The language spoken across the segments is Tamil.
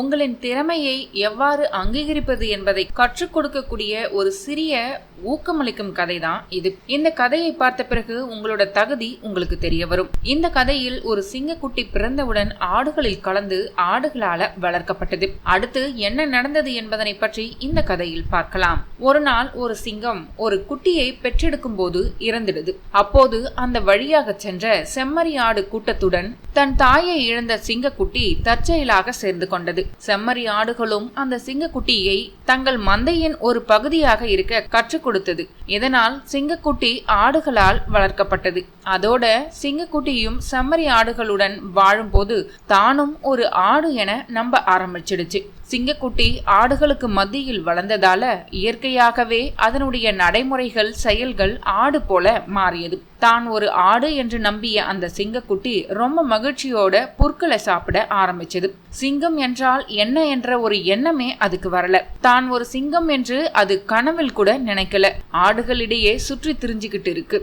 உங்களின் திறமையை எவ்வாறு அங்கீகரிப்பது என்பதை கற்றுக் கொடுக்கக்கூடிய ஒரு சிறிய ஊக்கமளிக்கும் கதை தான் இது. இந்த கதையை பார்த்த பிறகு உங்களோட தகுதி உங்களுக்கு தெரிய வரும். இந்த கதையில் ஒரு சிங்கக்குட்டி பிறந்தவுடன் ஆடுகளில் கலந்து ஆடுகளால வளர்க்கப்பட்டது. அடுத்து என்ன நடந்தது என்பதனை பற்றி இந்த கதையில் பார்க்கலாம். ஒரு நாள் ஒரு சிங்கம் ஒரு குட்டியை பெற்றெடுக்கும் போது இறந்துடுது. அப்போது அந்த வழியாக சென்ற செம்மறி ஆடு கூட்டத்துடன் தன் தாயை இழந்த சிங்கக்குட்டி தற்செயலாக சேர்ந்து கொண்டது. செம்மறி ஆடுகளும் அந்த சிங்கக்குட்டியை தங்கள் மந்தையின் ஒரு பகுதியாக இருக்க கற்றுக் கொடுத்தது. இதனால் சிங்கக்குட்டி ஆடுகளால் வளர்க்கப்பட்டது. அதோட சிங்கக்குட்டியும் செம்மறி ஆடுகளுடன் வாழும்போது தானும் ஒரு ஆடு என நம்ப ஆரம்பிச்சிடுச்சு. சிங்கக்குட்டி ஆடுகளுக்கு மத்தியில் வளர்ந்ததால இயற்கையாகவே அதனுடைய நடைமுறைகள் செயல்கள் ஆடு போல மாறியது. தான் ஒரு ஆடு என்று நம்பிய அந்த சிங்கக்குட்டி ரொம்ப மகிழ்ச்சியோட புற்களை சாப்பிட ஆரம்பிச்சது. சிங்கம் என்றால் என்ன என்ற ஒரு எண்ணமே அதுக்கு வரல. தான் ஒரு சிங்கம் என்று அது கனவில் கூட நினைக்கல. ஆடுகளிடையே சுற்றி திரிஞ்சுக்கிட்டு இருக்கு.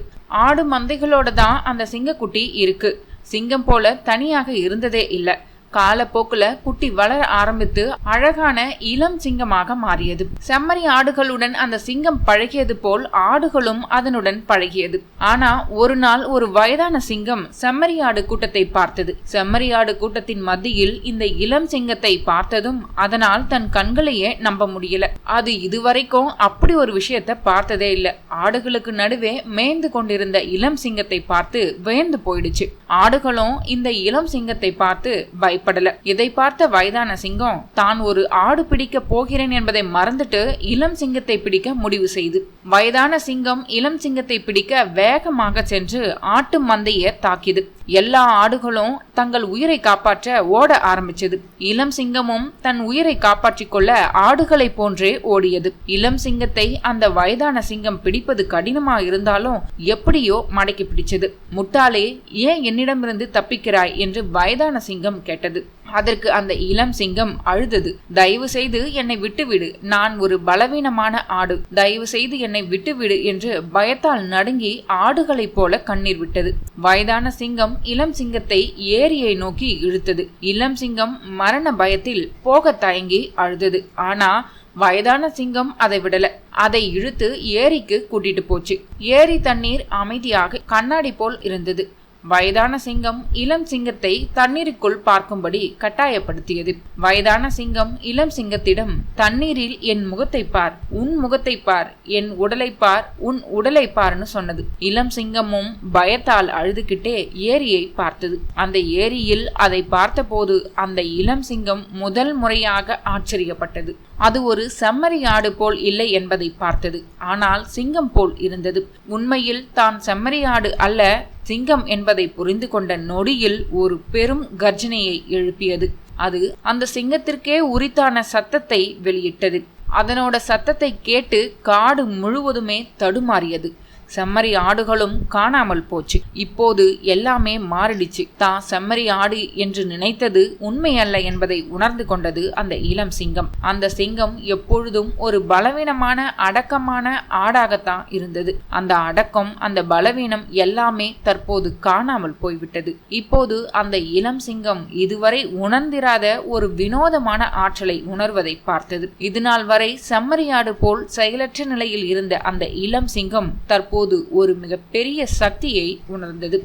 ஆடு மந்தைகளோட தான் அந்த சிங்கக்குட்டி இருக்கு. சிங்கம் போல தனியாக இருந்ததே இல்லை. காலப்போக்குல குட்டி வளர ஆரம்பித்து அழகான இளம் சிங்கமாக மாறியது. செம்மறி ஆடுகளுடன் அந்த சிங்கம் பழகியது போல் ஆடுகளும் அதனுடன் பழகியது. ஆனா ஒரு நாள் ஒரு வயதான சிங்கம் செம்மறி ஆடு கூட்டத்தை பார்த்தது. செம்மறி ஆடு கூட்டத்தின் மத்தியில் இந்த இளம் சிங்கத்தை பார்த்ததும் அதனால் தன் கண்களையே நம்ப முடியல. அது இதுவரைக்கும் அப்படி ஒரு விஷயத்தை பார்த்ததே இல்ல. ஆடுகளுக்கு நடுவே மேய்ந்து கொண்டிருந்த இளம் சிங்கத்தை பார்த்து வேந்து போயிடுச்சு. ஆடுகளும் இந்த இளம் சிங்கத்தை பார்த்து பய பயப்படல இதை பார்த்த வயதான சிங்கம் தான் ஒரு ஆடு பிடிக்க போகிறேன் என்பதை மறந்துட்டு இளம் சிங்கத்தை பிடிக்க முடிவு செய்து. வயதான சிங்கம் இளம் சிங்கத்தை பிடிக்க வேகமாக சென்று ஆட்டு மந்தைய தாக்கியது. எல்லா ஆடுகளும் தங்கள் உயிரை காப்பாற்ற ஓட ஆரம்பிச்சது. இளம் சிங்கமும் தன் உயிரை காப்பாற்றிக் கொள்ள ஆடுகளை போன்றே ஓடியது. இளம் சிங்கத்தை அந்த வயதான சிங்கம் பிடிப்பது கடினமா இருந்தாலும் எப்படியோ மடக்கி பிடிச்சது. முட்டாளே ஏன் என்னிடமிருந்து தப்பிக்கிறாய்? என்று வயதான சிங்கம் கேட்டது. அதற்கு அந்த இளம் சிங்கம் அழுதது. தயவு செய்து என்னை விட்டுவிடு. நான் ஒரு பலவீனமான ஆடு. தயவு செய்து என்னை விட்டுவிடு என்று பயத்தால் நடுங்கி ஆடுகளைப் போல கண்ணீர் விட்டது. வயதான சிங்கம் இளம் சிங்கத்தை ஏரியை நோக்கி இழுத்தது. இளம் சிங்கம் மரண பயத்தில் போக தயங்கி அழுதது. ஆனா வயதான சிங்கம் அதை விடல. அதை இழுத்து ஏரிக்கு கூட்டிட்டு போச்சு. ஏரி தண்ணீர் அமைதியாக கண்ணாடி போல் இருந்தது. வயதான சிங்கம் இளம் சிங்கத்தை தண்ணீருக்குள் பார்க்கும்படி கட்டாயப்படுத்தியது. வயதான சிங்கம் இளம் சிங்கத்திடம் தண்ணீரில் என் முகத்தை பார் உன் முகத்தை பார் என் உடலை பார் உன் உடலை பார்னு சொன்னது இளம் சிங்கமும் பயத்தால் அழுதுகிட்டே ஏரியை பார்த்தது. அந்த ஏரியில் அதை பார்த்தபோது அந்த இளம் சிங்கம் முதல் முறையாக ஆச்சரியப்பட்டது. அது ஒரு செம்மறி ஆடு போல் இல்லை என்பதை பார்த்தது. ஆனால் சிங்கம் போல் இருந்தது. உண்மையில் தான் செம்மறி ஆடு அல்ல சிங்கம் என்பதை புரிந்து கொண்ட நொடியில் ஒரு பெரும் கர்ஜனையை எழுப்பியது. அது அந்த சிங்கத்திற்கே உரித்தான சத்தத்தை வெளியிட்டது. அதனோட சத்தத்தை கேட்டு காடு முழுவதுமே தடுமாறியது. செம்மறி ஆடுகளும் காணாமல் போச்சு. இப்போது எல்லாமே மாறிடுச்சு. தான் செம்மறி ஆடு என்று நினைத்தது உண்மையல்ல என்பதை உணர்ந்து கொண்டது அந்த இளம் சிங்கம். அந்த சிங்கம் எப்பொழுதும் ஒரு பலவீனமான அடக்கமான ஆடாகத்தான் இருந்தது. அந்த அடக்கம் அந்த பலவீனம் எல்லாமே தற்போது காணாமல் போய்விட்டது. இப்போது அந்த இளம் சிங்கம் இதுவரை உணர்ந்திராத ஒரு வினோதமான ஆற்றலை உணர்வதை பார்த்தது. இதுநாள் வரை செம்மறியாடு போல் செயலற்ற நிலையில் இருந்த அந்த இளம் சிங்கம் தற்போது அப்போது ஒரு மிகப்பெரிய சக்தியை உணர்ந்தது.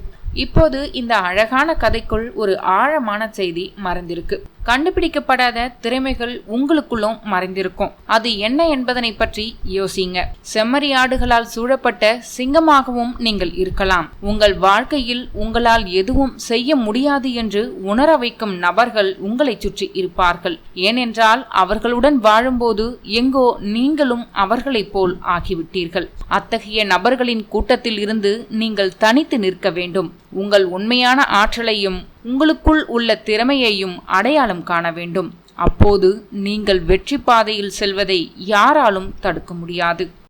இப்போது இந்த அழகான கதைக்குள் ஒரு ஆழமான செய்தி மறைந்திருக்கு. கண்டுபிடிக்கப்படாத திறமைகள் உங்களுக்குள்ளும் மறைந்திருக்கும். அது என்ன என்பதனை பற்றி யோசிங்க. செம்மறி ஆடுகளால் சூழப்பட்ட சிங்கமாகவும் நீங்கள் இருக்கலாம். உங்கள் வாழ்க்கையில் உங்களால் எதுவும் செய்ய முடியாது என்று உணர வைக்கும் நபர்கள் உங்களை சுற்றி இருப்பார்கள். ஏனென்றால் அவர்களுடன் வாழும்போது எங்கோ நீங்களும் அவர்களைப் போல் ஆகிவிட்டீர்கள். அத்தகைய நபர்களின் கூட்டத்தில் இருந்து நீங்கள் தனித்து நிற்க வேண்டும். உங்கள் உண்மையான ஆற்றலையும் உங்களுக்குள் உள்ள திறமையையும் அடையாளம் காண வேண்டும். அப்போது நீங்கள் வெற்றி பாதையில் செல்வதை யாராலும் தடுக்க முடியாது.